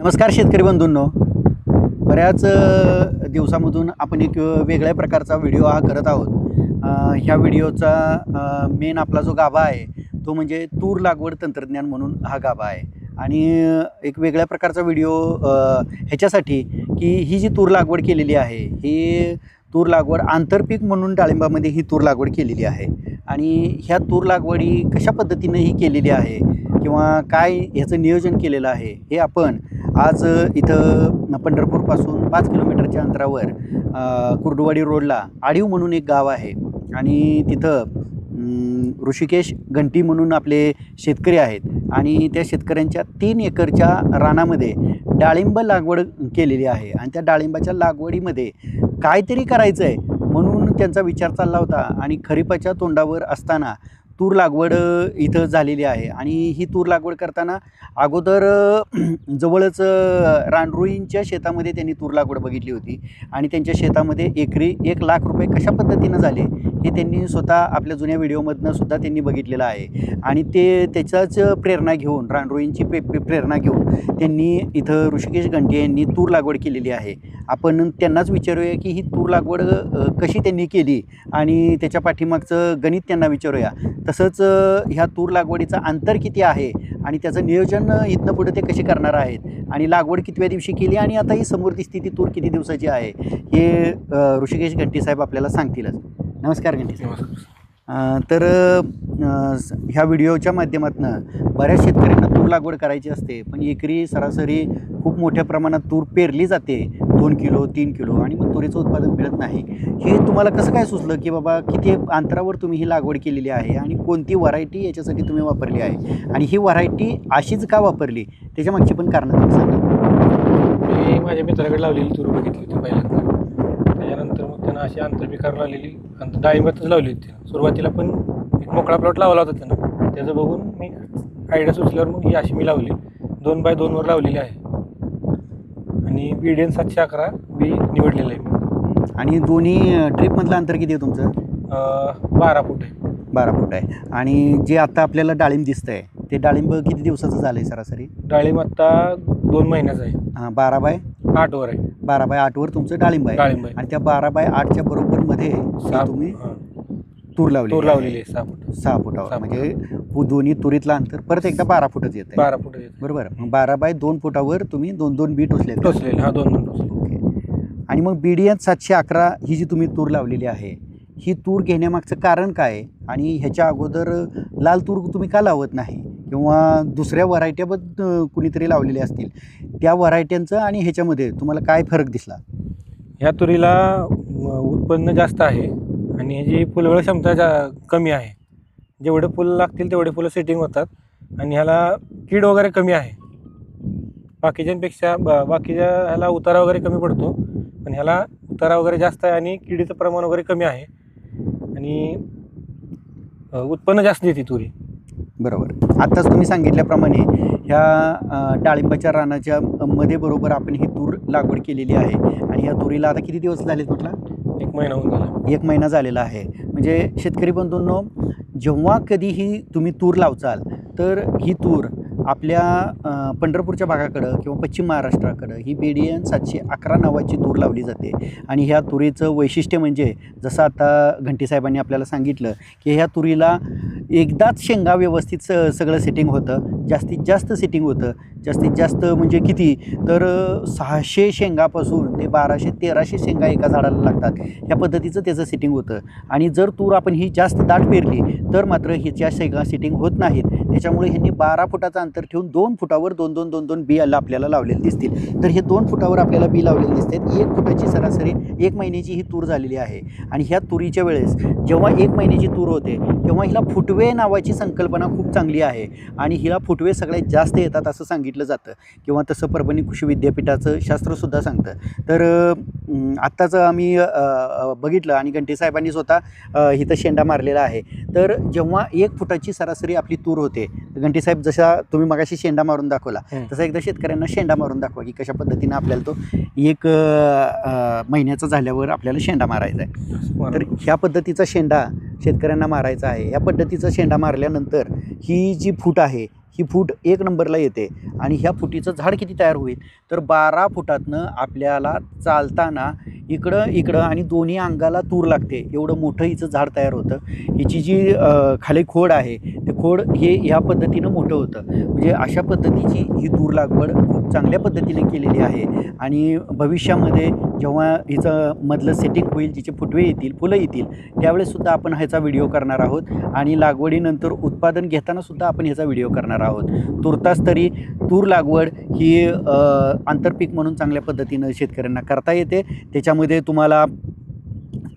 नमस्कार शेतकरी बंधूंनो. बऱ्याच दिवसामधून आपण एक वेगळ्या प्रकारचा व्हिडिओ हा करत आहोत. ह्या व्हिडिओचा मेन आपला जो गाभा आहे तो म्हणजे तूर लागवड तंत्रज्ञान म्हणून हा गाभा आहे. आणि एक वेगळ्या प्रकारचा व्हिडिओ ह्याच्यासाठी की ही जी तूर लागवड केलेली आहे ही तूर लागवड आंतरपीक म्हणून डाळिंबामध्ये ही तूर लागवड केलेली आहे. आणि ह्या तूर लागवडी कशा पद्धतीनं ही केलेली आहे किंवा काय ह्याचं नियोजन केलेलं आहे हे आपण आज इथं पंढरपूरपासून पाच किलोमीटरच्या अंतरावर कुर्डुवाडी रोडला आडीव म्हणून एक गाव आहे. आणि तिथं ऋषिकेश घंटी म्हणून आपले शेतकरी आहेत. आणि त्या शेतकऱ्यांच्या तीन एकरच्या रानामध्ये डाळिंब लागवड केलेली आहे. आणि त्या डाळिंबाच्या लागवडीमध्ये काहीतरी करायचं आहे म्हणून त्यांचा विचार चालला होता. आणि खरीपाच्या तोंडावर असताना तूर लागवड इथं झालेली आहे. आणि ही तूर लागवड करताना अगोदर जवळच रानरुईंच्या शेतामध्ये त्यांनी तूर लागवड बघितली होती. आणि त्यांच्या शेतामध्ये एकरी एक लाख रुपये कशा पद्धतीनं झाले हे त्यांनी स्वतः आपल्या जुन्या व्हिडिओमधनं सुद्धा त्यांनी बघितलेलं आहे. आणि ते त्याचाच प्रेरणा घेऊन रानरुईंची प्रेरणा घेऊन त्यांनी इथं ऋषिकेश गंटे यांनी तूर लागवड केलेली आहे. आपण त्यांनाच विचारूया की ही तूर लागवड कशी त्यांनी केली? आणि त्याच्या पाठीमागचं गणित त्यांना विचारूया. तसंच ह्या तूर लागवडीचं अंतर किती आहे? आणि त्याचं नियोजन इथनं पुढे ते कसे करणार आहेत? आणि लागवड कितव्या दिवशी केली? आणि आता ही समोर दिसती ती तूर किती दिवसाची आहे? हे ऋषिकेश घंटी साहेब आपल्याला सांगतीलच. नमस्कार घंटी साहेब. तर ह्या व्हिडिओच्या माध्यमातून बऱ्याच शेतकऱ्यांना तूर लागवड करायची असते. पण एकरी सरासरी खूप मोठ्या प्रमाणात तूर पेरली जाते. दोन किलो तीन किलो आणि मग तुरीचं उत्पादन मिळत नाही. हे तुम्हाला कसं काय सुचलं की बाबा किती अंतरावर तुम्ही ही लागवड केलेली आहे आणि कोणती व्हरायटी याच्यासाठी तुम्ही वापरली आहे? आणि ही व्हरायटी अशीच का वापरली? त्याच्या मागची पण कारणं तुम्ही सांगा. मी माझ्या मित्राकडे लावलेली तुरू बघितली होती पहिल्यांदा. त्याच्यानंतर मग त्यांना अशी आंतरपिकार लावलेली अंतर डाळिंबातच लावली होती. सुरुवातीला पण एक मोकळा प्लॉट लावला होता त्यानं. त्याचं बघून मी आयडिया सुचल्यावर मग ही अशी मी लावली. दोन बाय दोनवर लावलेली आहे. आणि बी डी एन सातशे अकरा बी निवडलेलं आहे. आणि दोन्ही ट्रिपमधलं अंतर किती आहे तुमचं? अं, बारा फूट आहे. बारा फूट आहे. आणि जे आता आपल्याला डाळिंब दिसतं आहे ते डाळिंब किती दिवसाचं झालं आहे सरासरी? डाळिंब आत्ता दोन महिन्याचं आहे. हां बारा बाय? आठवर आहे. बारा बाय आठवर तुमचं डाळिंब आहे. डाळिंब आहे. आणि त्या बारा बाय आठच्या बरोबरमध्ये सहा तुम्ही हां. तूर लावली तूर लावलेली आहे सहा फूट. सहा फुटावर. सहा म्हणजे पु- दोन्ही तुरीतलं अंतर. परत एकदा बारा फुटच येत आहे बारा फूट आहे बरोबर. मग बारा बाय दोन फुटावर तुम्ही दोन दोन बी टोचले टोचलेले. हा दोन दोन टोचले. ओके. आणि मग बी डी एन सातशे अकरा ही जी तुम्ही तूर लावलेली आहे ही तूर घेण्यामागचं कारण काय? आहे? आणि ह्याच्या अगोदर लाल तूर तुम्ही का लावत नाही? किंवा दुसऱ्या व्हरायट्याबद्द कुणीतरी लावलेल्या असतील. त्या व्हरायट्यांचं आणि ह्याच्यामध्ये तुम्हाला काय फरक दिसला? ह्या तुरीला म, उत्पन्न जास्त आहे. आणि ह्याची फुलवळ क्षमता जा कमी आहे जेवढे फुलं लागतील तेवढे फुलं सेटिंग होतात आणि ह्याला कीड वगैरे कमी आहे. बाकीच्यांपेक्षा ब बाकीच्या ह्याला उतारा वगैरे कमी पडतो पण ह्याला उतारा वगैरे जास्त आहे आणि किडीचं प्रमाण वगैरे कमी आहे. आणि उत्पन्न जास्त देते तुरी. बरोबर. आत्ताच तुम्ही सांगितल्याप्रमाणे ह्या डाळिंबाच्या रानाच्या मध्ये बरोबर आपण ही तूर लागवड केलेली आहे. आणि ह्या तुरीला आता किती दिवस झालेत म्हटलं? एक महिना होऊन झाला एक महिना झालेला आहे. म्हणजे शेतकरी बंधूंनो जेव्हा कधीही तुम्ही तूर लावचाल तर ही तूर आपल्या पंढरपूरच्या भागाकडं किंवा पश्चिम महाराष्ट्राकडं ही बी डी एन सातशे अकरा नावाची तूर लावली जाते. आणि ह्या तुरीचं वैशिष्ट्य म्हणजे जसं आता घंटीसाहेबांनी आपल्याला सांगितलं की ह्या तुरीला एकदाच शेंगा व्यवस्थित स सगळं सेटिंग होतं. जास्तीत जास्त सेटिंग होतं. जास्तीत जास्त म्हणजे किती? तर सहाशे शेंगापासून ते बाराशे तेराशे शेंगा एका झाडाला लागतात. ह्या पद्धतीचं त्याचं सेटिंग होतं. आणि जर तूर आपण ही जास्त दाट पेरली तर मात्र ह्याच्या शेंगा सेटिंग होत नाहीत. त्याच्यामुळे ह्यांनी बारा फुटाचं अंतर ठेवून दोन फुटावर दोन दोन दोन दोन बी आपल्याला लावलेले दिसतील. तर हे दोन फुटावर आपल्याला बी लावलेले दिसतात एक फुटाची सरासरी एक महिन्याची ही तूर झालेली आहे. आणि ह्या तुरीच्या वेळेस जेव्हा एक महिन्याची तूर होते तेव्हा हिला फुटवे नावाची संकल्पना खूप चांगली आहे. आणि हिला फुट फुटवे सगळ्यात जास्त येतात असं सांगितलं जातं. किंवा तसं परभणी कृषी विद्यापीठाचं शास्त्रसुद्धा सांगतं. तर आत्ताच आम्ही बघितलं आणि घंटे साहेबांनी स्वतः इथं शेंडा मारलेला आहे. तर जेव्हा एक फुटाची सरासरी आपली तूर होते घंटे साहेब जसा तुम्ही मगाशी शेंडा मारून दाखवला. तसा एकदा शेतकऱ्यांना शेंडा मारून दाखवा की कशा पद्धतीनं आपल्याला तो एक महिन्याचा झाल्यावर आपल्याला शेंडा मारायचा आहे. तर ह्या पद्धतीचा शेंडा शेतकऱ्यांना मारायचा आहे. या पद्धतीचा शेंडा मारल्यानंतर ही जी फूट आहे ही फूट एक नंबरला येते आणि ह्या फुटीचं झाड किती तयार होईल? तर बारा फुटातनं आपल्याला चालताना इकडं इकडं आणि दोन्ही अंगाला तूर लागते. एवढं मोठं हिचं झाड तयार होतं. हिची जी खाली खोड आहे ते खोड हे ह्या पद्धतीनं मोठं होतं. म्हणजे अशा पद्धतीची ही तूर लागवड खूप चांगल्या पद्धतीने केलेली आहे. आणि भविष्यामध्ये जेव्हा हिचं मधलं सेटिंग होईल जिचे फुटवे येतील फुलं येतील त्यावेळेससुद्धा आपण ह्याचा व्हिडिओ करणार आहोत. आणि लागवडीनंतर उत्पादन घेतानासुद्धा आपण ह्याचा व्हिडिओ करणार आहोत. तुर्तास तरी तूर लागवड ही आंतरपीक म्हणून चांगल्या पद्धतीनं शेतकऱ्यांना करता येते. त्याच्यामध्ये तुम्हाला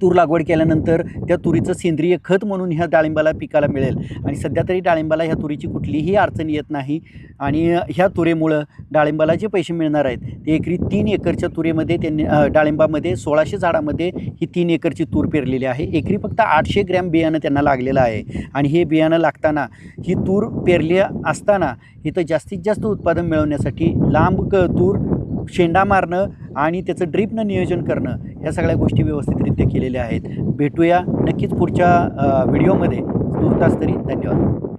तूर लागवड केल्यानंतर त्या तुरीचं सेंद्रिय खत म्हणून ह्या डाळिंबाला पिकाला मिळेल. आणि सध्या तरी डाळिंबाला ह्या तुरीची कुठलीही अडचण येत नाही. आणि ह्या तुरेमुळं डाळिंबाला जे पैसे मिळणार आहेत ते एकरी तीन एकरच्या तुरेमध्ये त्यांनी डाळिंबामध्ये सोळाशे झाडामध्ये ही तीन एकरची तूर पेरलेली आहे. एकरी फक्त आठशे ग्रॅम बियाणं त्यांना लागलेलं आहे. आणि हे बियाणं लागताना ही तूर पेरली असताना इथं जास्तीत जास्त उत्पादन मिळवण्यासाठी लांब क तूर शेंडा मारणं आणि त्याचं ड्रीपनं नियोजन करणं ह्या सगळ्या गोष्टी व्यवस्थितरित्या केलेल्या आहेत. भेटूया नक्कीच पुढच्या व्हिडिओमध्ये. तुर्तास तरी. धन्यवाद.